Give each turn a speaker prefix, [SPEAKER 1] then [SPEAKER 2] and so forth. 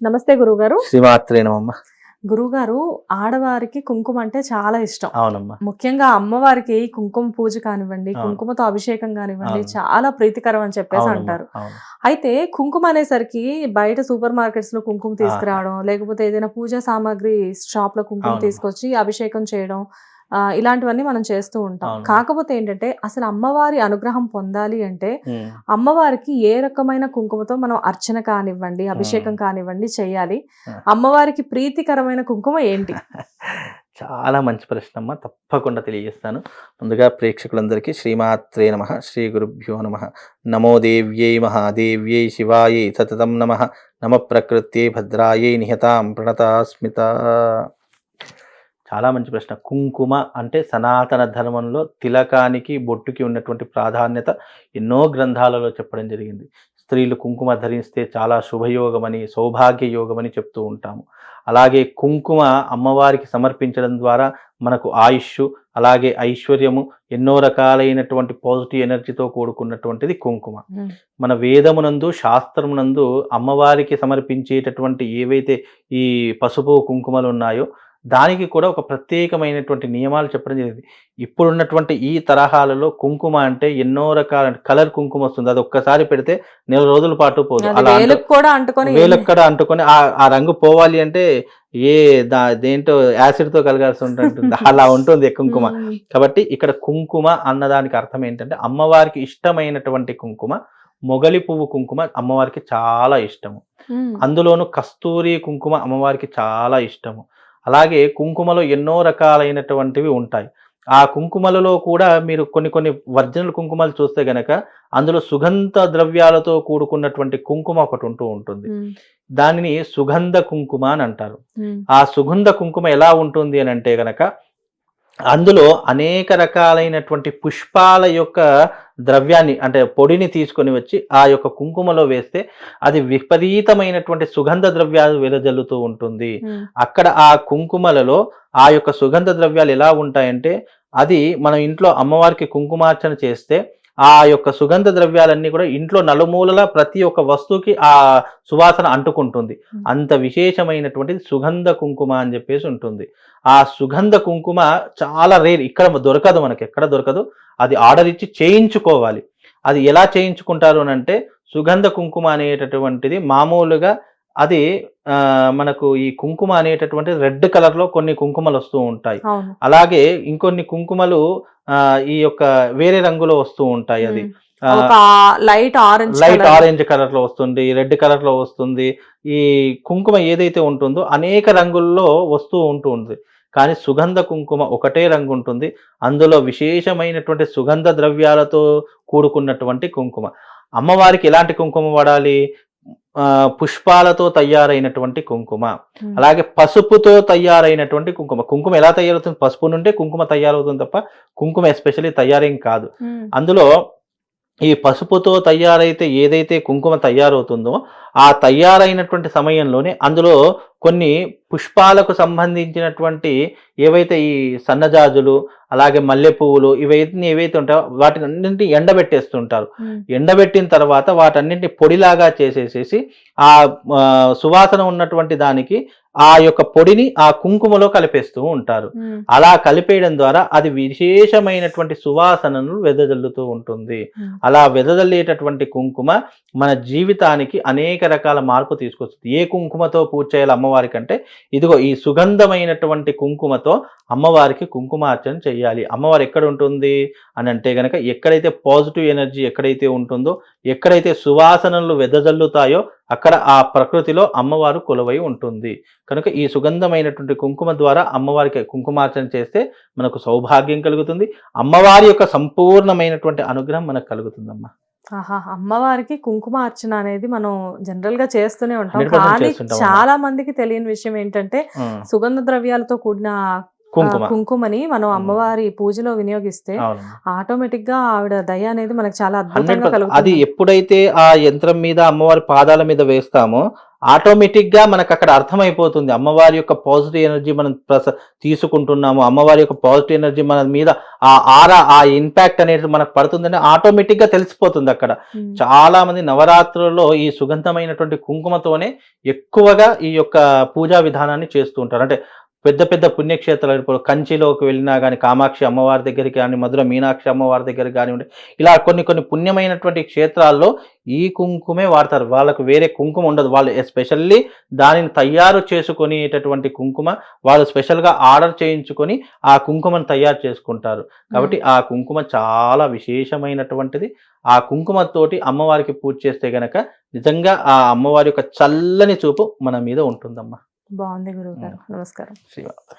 [SPEAKER 1] నమస్తే గురుగారు
[SPEAKER 2] శ్రీమాత్రే నమమ్మ
[SPEAKER 1] గురుగారు ఆడవారికి కుంకుమ అంటే చాలా ఇష్టం.
[SPEAKER 2] అవునమ్మా.
[SPEAKER 1] ముఖ్యంగా అమ్మవారికి కుంకుమ పూజ కానివ్వండి. కుంకుమతో అభిషేకం కానివ్వండి. చాలా ప్రీతికరం అని చెప్పేసి అంటారు. అయితే కుంకుమ అనేసరికి బయట సూపర్ మార్కెట్స్లో కుంకుమ తీసుకురావడం లేకపోతే ఏదైనా పూజా సామాగ్రి షాప్లో కుంకుమ. తీసుకొచ్చి అభిషేకం చేయడం ఇలాంటివన్నీ మనం చేస్తూ ఉంటాం. కాకపోతే ఏంటంటే అసలు అమ్మవారి అనుగ్రహం పొందాలి అంటే అమ్మవారికి ఏ రకమైన కుంకుమతో మనం అర్చన కానివ్వండి అభిషేకం కానివ్వండి చేయాలి. అమ్మవారికి ప్రీతికరమైన కుంకుమ ఏంటి?
[SPEAKER 2] చాలా మంచి ప్రశ్న అమ్మా. తప్పకుండా తెలియజేస్తాను. ముందుగా ప్రేక్షకులందరికీ శ్రీమాత్రే నమ. శ్రీ గురుభ్యో నమ. నమో దేవ్యై మహాదేవ్యై శివాయై సతతం నమ. నమ ప్రకృత్యై భద్రాయై నిహతాం ప్రణతాస్మిత. చాలా మంచి ప్రశ్న. కుంకుమ అంటే సనాతన ధర్మంలో తిలకానికి బొట్టుకి ఉన్నటువంటి ప్రాధాన్యత ఎన్నో గ్రంథాలలో చెప్పడం జరిగింది. స్త్రీలు కుంకుమ ధరిస్తే చాలా శుభయోగమని సౌభాగ్య యోగమని చెప్తూ ఉంటాము. అలాగే కుంకుమ అమ్మవారికి సమర్పించడం ద్వారా మనకు ఆయుష్ అలాగే ఐశ్వర్యము ఎన్నో రకాలైనటువంటి పాజిటివ్ ఎనర్జీతో కూడుకున్నటువంటిది కుంకుమ. మన వేదమునందు శాస్త్రమునందు అమ్మవారికి సమర్పించేటటువంటి ఏవైతే ఈ పసుపు కుంకుమలు ఉన్నాయో దానికి కూడా ఒక ప్రత్యేకమైనటువంటి నియమాలు చెప్పడం జరిగింది. ఇప్పుడున్నటువంటి ఈ తరహాలలో కుంకుమ అంటే ఎన్నో రకాల కలర్ కుంకుమ వస్తుంది. అది ఒక్కసారి పెడితే నెల రోజుల పాటు పోదు. అలా అంటూ-
[SPEAKER 1] వేలుకు కూడా అంటుకొని
[SPEAKER 2] అంటుకొని ఆ రంగు పోవాలి అంటే ఏ దా దేంటో యాసిడ్తో కలగాల్సి ఉంటుంది అలా ఉంటుంది కుంకుమ. కాబట్టి ఇక్కడ కుంకుమ అన్నదానికి అర్థం ఏంటంటే అమ్మవారికి ఇష్టమైనటువంటి కుంకుమ మొగలి పువ్వు కుంకుమ అమ్మవారికి చాలా ఇష్టము. అందులోను కస్తూరి కుంకుమ అమ్మవారికి చాలా ఇష్టము. అలాగే కుంకుమలో ఎన్నో రకాలైనటువంటివి ఉంటాయి ఆ కుంకుమలలో కూడా మీరు కొన్ని కొన్ని ఒరిజినల్ కుంకుమలు చూస్తే గనక అందులో సుగంధ ద్రవ్యాలతో కూడుకున్నటువంటి కుంకుమ ఒకటి ఉంటూ ఉంటుంది. దానిని సుగంధ కుంకుమ అని అంటారు. ఆ సుగంధ కుంకుమ ఎలా ఉంటుంది అని అంటే గనక అందులో అనేక రకాలైనటువంటి పుష్పాల యొక్క ద్రవ్యాన్ని అంటే పొడిని తీసుకొని వచ్చి ఆ యొక్క కుంకుమలో వేస్తే అది విపరీతమైనటువంటి సుగంధ ద్రవ్యాలు వెదజల్లుతూ ఉంటుంది. అక్కడ ఆ కుంకుమలలో ఆ యొక్క సుగంధ ద్రవ్యాలు ఎలా ఉంటాయంటే అది మనం ఇంట్లో అమ్మవారికి కుంకుమార్చన చేస్తే ఆ యొక్క సుగంధ ద్రవ్యాలన్నీ కూడా ఇంట్లో నలుమూలల ప్రతి ఒక్క వస్తువుకి ఆ సువాసన అంటుకుంటుంది. అంత విశేషమైనటువంటిది సుగంధ కుంకుమ అని చెప్పేసి ఉంటుంది. ఆ సుగంధ కుంకుమ చాలా రేర్ ఇక్కడ దొరకదు మనకి ఎక్కడ దొరకదు. అది ఆర్డర్ ఇచ్చి చేయించుకోవాలి. అది ఎలా చేయించుకుంటారు అని అంటే సుగంధ కుంకుమ అనేటటువంటిది మామూలుగా అది ఆ, మనకు ఈ కుంకుమ అనేటటువంటి రెడ్ కలర్లో కొన్ని కుంకుమలు వస్తూ ఉంటాయి. అలాగే ఇంకొన్ని కుంకుమలు ఈ యొక్క వేరే రంగులో వస్తూ ఉంటాయి అది.
[SPEAKER 1] లైట్ ఆరెంజ్
[SPEAKER 2] లైట్ ఆరెంజ్ కలర్లో వస్తుంది రెడ్ కలర్లో వస్తుంది. ఈ కుంకుమ ఏదైతే ఉంటుందో అనేక రంగుల్లో వస్తూ ఉంటుంది. కానీ సుగంధ కుంకుమ ఒకటే రంగు ఉంటుంది. అందులో విశేషమైనటువంటి సుగంధ ద్రవ్యాలతో కూడుకున్నటువంటి కుంకుమ. అమ్మవారికి ఎలాంటి కుంకుమ వాడాలి? పుష్పాలతో తయారైనటువంటి కుంకుమ. అలాగే పసుపుతో తయారైనటువంటి కుంకుమ. కుంకుమ ఎలా తయారవుతుంది? పసుపు నుండే కుంకుమ తయారవుతుంది తప్ప కుంకుమ ఎస్పెషల్లీ తయారేం కాదు. అందులో ఈ పసుపుతో తయారైతే ఏదైతే కుంకుమ తయారవుతుందో ఆ తయారైనటువంటి సమయంలోనే అందులో కొన్ని పుష్పాలకు సంబంధించినటువంటి ఏవైతే ఈ సన్నజాజులు అలాగే మల్లె పువ్వులు ఇవైతే ఏవైతే ఉంటాయో వాటిని అన్నింటినీ ఎండబెట్టేస్తుంటారు. ఎండబెట్టిన తర్వాత వాటన్నింటిని పొడిలాగా చేసేసేసి ఆ, సువాసన ఉన్నటువంటి దానికి ఆ యొక్క పొడిని ఆ కుంకుమలో కలిపేస్తూ ఉంటారు. అలా కలిపేయడం ద్వారా అది విశేషమైనటువంటి సువాసనను వెదజల్లుతూ ఉంటుంది. అలా వెదజల్లేటటువంటి కుంకుమ మన జీవితానికి అనేక రకాల మార్పు తీసుకొస్తుంది. ఏ కుంకుమతో పూజ చేయాలి అమ్మవారికి అంటే ఇదిగో ఈ సుగంధమైనటువంటి కుంకుమతో అమ్మవారికి కుంకుమార్చన చేయాలి. అమ్మవారు ఎక్కడ ఉంటుంది? అని అంటే గనక ఎక్కడైతే పాజిటివ్ ఎనర్జీ ఎక్కడైతే ఉంటుందో ఎక్కడైతే సువాసనలు వెదజల్లుతాయో అక్కడ ఆ ప్రకృతిలో అమ్మవారు కొలువై ఉంటుంది. కనుక ఈ సుగంధమైనటువంటి కుంకుమ ద్వారా అమ్మవారికి కుంకుమార్చన చేస్తే మనకు సౌభాగ్యం కలుగుతుంది. అమ్మవారి యొక్క సంపూర్ణమైనటువంటి అనుగ్రహం మనకు కలుగుతుందమ్మా.
[SPEAKER 1] ఆహా అమ్మవారికి కుంకుమ అర్చన అనేది మనం జనరల్గా చేస్తూనే ఉంటాం.
[SPEAKER 2] 100%
[SPEAKER 1] కానీ చాలా మందికి తెలియని విషయం ఏంటంటే. సుగంధ ద్రవ్యాలతో కూడిన
[SPEAKER 2] కుంకుమ.
[SPEAKER 1] కుంకుమని మనం. అమ్మవారి పూజలో వినియోగిస్తే ఆటోమేటిక్గా ఆవిడ దయ అనేది మనకి చాలా అద్భుతంగా
[SPEAKER 2] అది
[SPEAKER 1] కలుగుతుంది.
[SPEAKER 2] ఎప్పుడైతే ఆ యంత్రం మీద అమ్మవారి పాదాల మీద వేస్తామో ఆటోమేటిక్గా మనకు అక్కడ అర్థమైపోతుంది. అమ్మవారి యొక్క పాజిటివ్ ఎనర్జీ మనం ప్రస తీసుకుంటున్నాము. అమ్మవారి యొక్క పాజిటివ్ ఎనర్జీ మన మీద ఆ ఆరా ఆ ఇంపాక్ట్ అనేది మనకు పడుతుందని ఆటోమేటిక్గా తెలిసిపోతుంది అక్కడ. చాలా మంది నవరాత్రుల్లో ఈ సుగంధమైనటువంటి కుంకుమతోనే ఎక్కువగా ఈ యొక్క పూజా విధానాన్ని చేస్తూ ఉంటారు. అంటే పెద్ద పెద్ద పుణ్యక్షేత్రాలు ఇప్పుడు కంచిలోకి వెళ్ళినా కానీ కామాక్షి అమ్మవారి దగ్గరికి కానీ మధుర మీనాక్షి అమ్మవారి దగ్గరికి కానివ్వండి ఇలా కొన్ని కొన్ని పుణ్యమైనటువంటి క్షేత్రాల్లో ఈ కుంకుమే వాడతారు. వాళ్ళకు వేరే కుంకుమ ఉండదు. వాళ్ళు ఎస్పెషల్లీ దానిని తయారు చేసుకునేటటువంటి కుంకుమ వాళ్ళు స్పెషల్గా ఆర్డర్ చేయించుకొని ఆ కుంకుమను తయారు చేసుకుంటారు. కాబట్టి ఆ కుంకుమ చాలా విశేషమైనటువంటిది. ఆ కుంకుమతోటి అమ్మవారికి పూజ చేస్తే గనక నిజంగా ఆ అమ్మవారి యొక్క చల్లని చూపు మన మీద ఉంటుందమ్మా.
[SPEAKER 1] బాగుంది గురువు గారు. నమస్కారం.
[SPEAKER 2] శ్రీమాత